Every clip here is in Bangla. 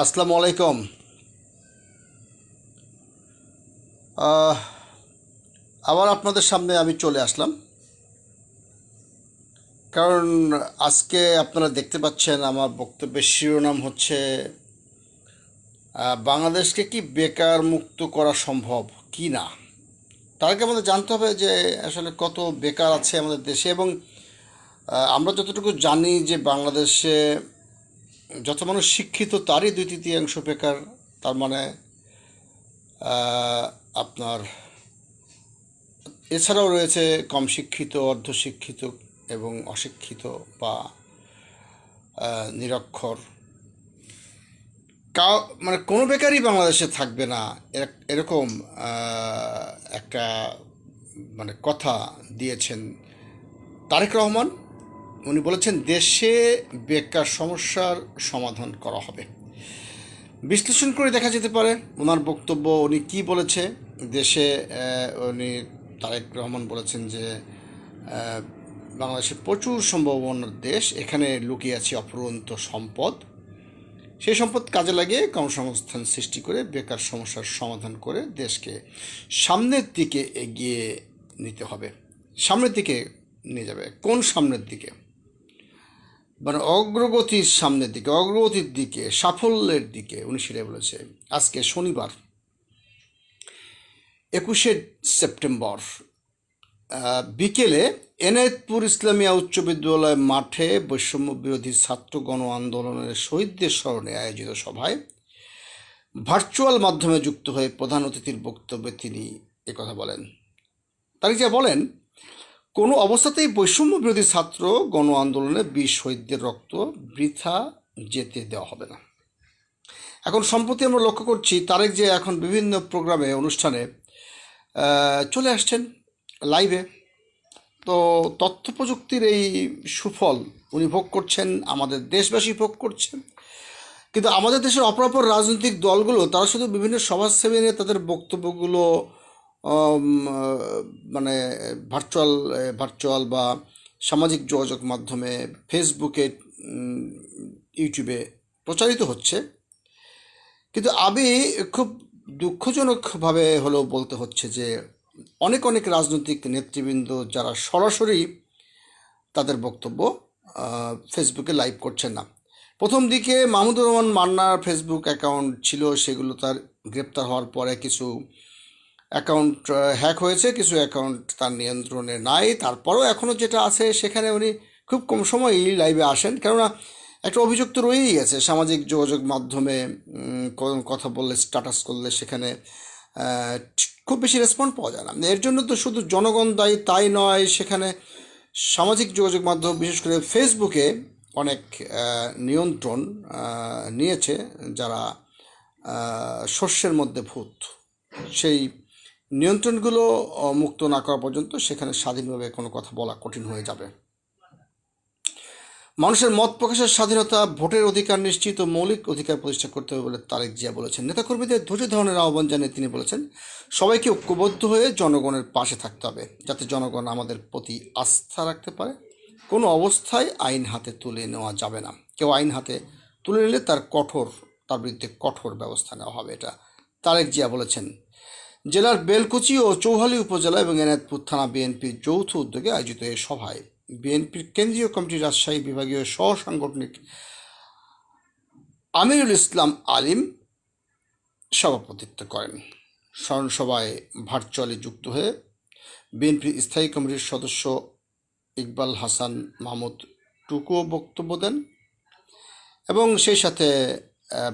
আসসালামু আলাইকুম। আবার আপনাদের সামনে আমি চলে আসলাম। কারণ আজকে আপনারা দেখতে পাচ্ছেন আমার বক্তব্যের শিরোনাম হচ্ছে বাংলাদেশকে কি বেকার মুক্ত করা সম্ভব কি না? তার আগে আমাদের জানতে হবে যে আসলে কত বেকার আছে আমাদের দেশে এবং আমরা যতটুকু জানি যে বাংলাদেশে যত মানুষ শিক্ষিত, তারই দুই তৃতীয়াংশ বেকার, তার মানে আপনার এছাড়াও রয়েছে কম শিক্ষিত অর্ধশিক্ষিত এবং অশিক্ষিত বা নিরক্ষর। কা মানে কোনো বেকারই বাংলাদেশে থাকবে না, এর- এরকম একটা মানে কথা দিয়েছেন তারেক রহমান। উনি বলেছেন, দেশে বেকার সমস্যার সমাধান করা হবে। বিশ্লেষণ করে দেখা যেতে পারে, ওনার বক্তব্য উনি কি বলেছে। দেশে উনি তারেক রহমান বলেছেন যে বাংলাদেশে প্রচুর সম্ভাবনার দেশ, এখানে লুকিয়ে আছে অপরন্ত সম্পদ। সেই সম্পদ কাজে লাগিয়ে কর্মসংস্থান সৃষ্টি করে বেকার সমস্যার সমাধান করে দেশকে সামনের দিকে এগিয়ে নিতে হবে। সামনের দিকে নিয়ে যাবে। কোন সামনের দিকে? মানে অগ্রগতির সামনের দিকে, অগ্রগতির দিকে, সাফল্যের দিকে উনি সেটাই বলেছে। আজকে শনিবার, একুশে সেপ্টেম্বর বিকেলে এনায়েতপুর ইসলামিয়া উচ্চ বিদ্যালয় মাঠে বৈষম্য বিরোধী ছাত্র গণ আন্দোলনের শহীদদের স্মরণে আয়োজিত সভায় ভার্চুয়াল মাধ্যমে যুক্ত হয়ে প্রধান অতিথির বক্তব্যে তিনি একথা বলেন। তারা যা বলেন কোনো অবস্থাতেই বৈষম্য বিরোধী ছাত্র গণ আন্দোলনে বীর শহীদদের রক্ত বৃথা যেতে দেওয়া হবে না। এখন সম্প্রতি আমরা লক্ষ্য করছি, তারেক যে এখন বিভিন্ন প্রোগ্রামে, অনুষ্ঠানে চলে আসছেন লাইভে। তো তথ্য প্রযুক্তির এই সুফল উনি ভোগ করছেন, আমাদের দেশবাসী ভোগ করছেন। কিন্তু আমাদের দেশের অপরাপর রাজনৈতিক দলগুলো, তারা শুধু বিভিন্ন সমাজসেবী নিয়ে তাদের বক্তব্যগুলো মানে ভার্চুয়াল ভার্চুয়াল বা সামাজিক যোগাযোগ মাধ্যমে ফেসবুকে ইউটিউবে প্রচারিত হচ্ছে। কিন্তু আমি খুব দুঃখজনকভাবে হলেও বলতে হচ্ছে যে, অনেক অনেক রাজনৈতিক নেতৃবৃন্দ যারা সরাসরি তাদের বক্তব্য ফেসবুকে লাইভ করছেন না। প্রথম দিকে মাহমুদুর রহমান মান্নার ফেসবুক অ্যাকাউন্ট ছিল, সেগুলো তার গ্রেপ্তার হওয়ার পরে কিছু অ্যাকাউন্ট হ্যাক হয়েছে, কিছু অ্যাকাউন্ট তার নিয়ন্ত্রণে নাই। তারপরেও এখনও যেটা আছে, সেখানে উনি খুব কম সময়ই লাইভে আসেন। কেননা একটা অভিযোগ তো রয়েই গেছে সামাজিক যোগাযোগ মাধ্যমে কথা বললে স্ট্যাটাস করলে সেখানে খুব বেশি রেসপন্ড পাওয়া যায় না। এর জন্য তো শুধু জনগণ দায়ী তাই নয়, সেখানে সামাজিক যোগাযোগ মাধ্যম, বিশেষ করে ফেসবুকে অনেক নিয়ন্ত্রণ নিয়েছে যারা শস্যের মধ্যে ভূত। সেই নিয়ন্ত্রণগুলো মুক্ত না করা পর্যন্ত সেখানে স্বাধীনভাবে কোনো কথা বলা কঠিন হয়ে যাবে। মানুষের মত প্রকাশের স্বাধীনতা, ভোটের অধিকার নিশ্চিত ও মৌলিক অধিকার প্রতিষ্ঠা করতে হবে বলে তারেক জিয়া বলেছেন। নেতাকর্মীদের ধৈর্য ধরনের আহ্বান জানিয়ে তিনি বলেছেন, সবাইকে ঐক্যবদ্ধ হয়ে জনগণের পাশে থাকতে হবে, যাতে জনগণ আমাদের প্রতি আস্থা রাখতে পারে। কোনো অবস্থায় আইন হাতে তুলে নেওয়া যাবে না। কেউ আইন হাতে তুলে নিলে তার কঠোর, তার বিরুদ্ধে কঠোর ব্যবস্থা নেওয়া হবে, এটা তারেক জিয়া বলেছেন। জেলার বেলকুচি ও চৌহালি উপজেলা এবং এনায়তপুর থানা বিএনপির যৌথ উদ্যোগে আয়োজিত এই সভায় বিএনপির কেন্দ্রীয় কমিটির রাজশাহী বিভাগীয় সহ সাংগঠনিক আমিরুল ইসলাম আলিম সভাপতিত্ব করেন। স্মরণ সভায় ভার্চুয়ালি যুক্ত হয়ে বিএনপির স্থায়ী কমিটির সদস্য ইকবাল হাসান মাহমুদ টুকুও বক্তব্য দেন এবং সেই সাথে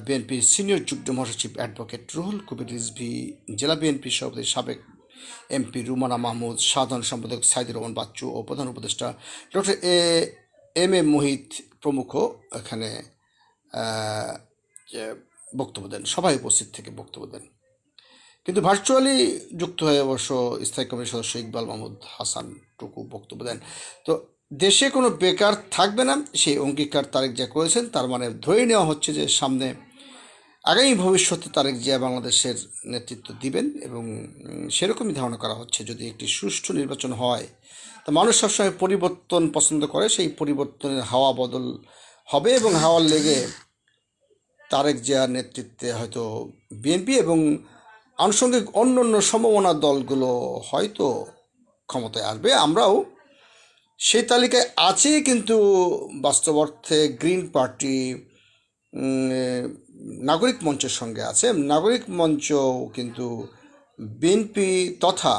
বিএনপির সিনিয়র যুগ্ম মহাসচিব অ্যাডভোকেট রুহুল কবির রিজভি, জেলা বিএনপির সভাপতি সাবেক এমপি রুমানা মাহমুদ, সাধারণ সম্পাদক সাইদুর রহমান বাচ্চু ও প্রধান উপদেষ্টা ডক্টর এ, এম এ মোহিত প্রমুখ এখানে বক্তব্য দেন সবাই উপস্থিত থেকে বক্তব্য দেন। কিন্তু ভার্চুয়ালি যুক্ত হয়ে অবশ্য স্থায়ী কমিটির সদস্য ইকবাল মাহমুদ হাসান টুকু বক্তব্য দেন। তো দেশে কোনো বেকার থাকবে না, সেই অঙ্গীকার তারেক জিয়া করেছেন, তার মানে ধরে নেওয়া হচ্ছে যে সামনে আগামী ভবিষ্যতে তারেক জিয়া বাংলাদেশের নেতৃত্ব দিবেন এবং সেরকমই ধারণা করা হচ্ছে যদি একটি সুষ্ঠু নির্বাচন হয়। তা মানুষ সবসময় পরিবর্তন পছন্দ করে, সেই পরিবর্তনের হাওয়া বদল হবে এবং হাওয়ার লেগে তারেক জিয়ার নেতৃত্বে হয়তো বিএনপি এবং আনুষঙ্গিক অন্য অন্য সম্ভাবনা দলগুলো হয়তো ক্ষমতায় আসবে। আমরাও সেই তালিকায় আছি কিন্তু বাস্তব অর্থে গ্রিন পার্টি নাগরিক মঞ্চের সঙ্গে আছে। নাগরিক মঞ্চ কিন্তু বিএনপি তথা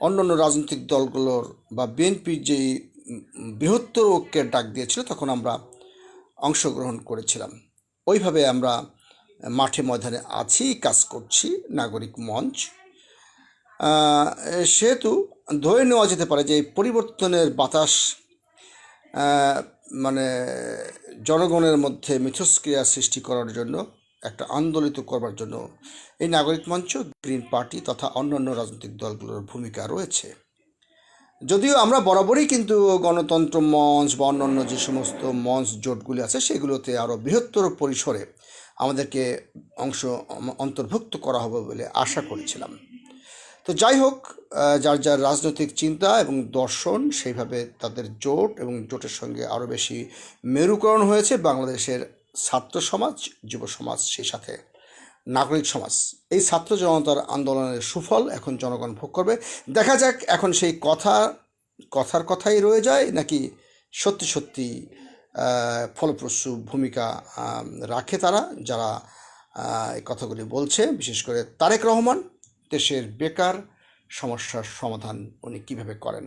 অন্যান্য রাজনৈতিক দলগুলোর বা বিএনপির যেই বৃহত্তর ঐক্যের ডাক দিয়েছিল তখন আমরা অংশগ্রহণ করেছিলাম। ওইভাবে আমরা মাঠে ময়দানে আছি, কাজ করছি, নাগরিক মঞ্চ। সেহেতু ধরে নেওয়া যেতে পারে যে এই পরিবর্তনের বাতাস মানে জনগণের মধ্যে মিথস্ক্রিয়া সৃষ্টি করার জন্য, একটা আন্দোলিত করবার জন্য এই নাগরিক মঞ্চ, গ্রিন পার্টি তথা অন্যান্য রাজনৈতিক দলগুলোর ভূমিকা রয়েছে। যদিও আমরা বরাবরই কিন্তু গণতন্ত্র মঞ্চ বা অন্যান্য যে সমস্ত মঞ্চ জোটগুলি আছে, সেগুলোতে আরও বৃহত্তর পরিসরে আমাদেরকে অংশ, অন্তর্ভুক্ত করা হবে বলে আশা করেছিলাম। তো যাই হোক যার যার রাজনৈতিক চিন্তা এবং দর্শন সেইভাবে তাদের জোট এবং জোটের সঙ্গে আরও বেশি মেরুকরণ হয়েছে বাংলাদেশের ছাত্র সমাজ, যুব সমাজ, সেই সাথে নাগরিক সমাজ। এই ছাত্র জনতার আন্দোলনের সুফল এখন জনগণ ভোগ করবে। দেখা যাক এখন সেই কথা, কথার কথাই রয়ে যায় নাকি সত্যি সত্যি ফলপ্রসূ ভূমিকা রাখে তারা, যারা এই কথাগুলি বলছে। বিশেষ করে তারেক রহমান, দেশের বেকার সমস্যার সমাধান উনি কীভাবে করেন?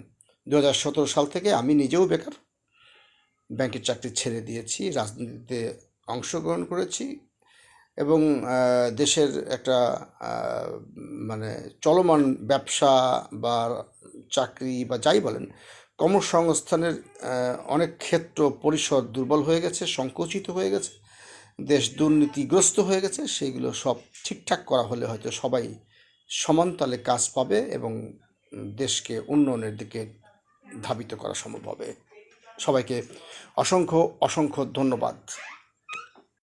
দু হাজার সতেরো সাল থেকে আমি নিজেও বেকার। ব্যাংকের চাকরি ছেড়ে দিয়েছি, রাজনীতিতে অংশগ্রহণ করেছি এবং দেশের একটা মানে চলমান ব্যবসা বা চাকরি বা যাই বলেন, কর্মসংস্থানের অনেক ক্ষেত্র পরিসর দুর্বল হয়ে গেছে, সংকুচিত হয়ে গেছে, দেশ দুর্নীতিগ্রস্ত হয়ে গেছে সেইগুলো সব ঠিকঠাক করা হলে হয়তো সবাই সমান তালে কাজ পাবে এবং দেশকে উন্নয়নের দিকে ধাবিত করা সম্ভব হবে। সবাইকে অসংখ্য অসংখ্য ধন্যবাদ।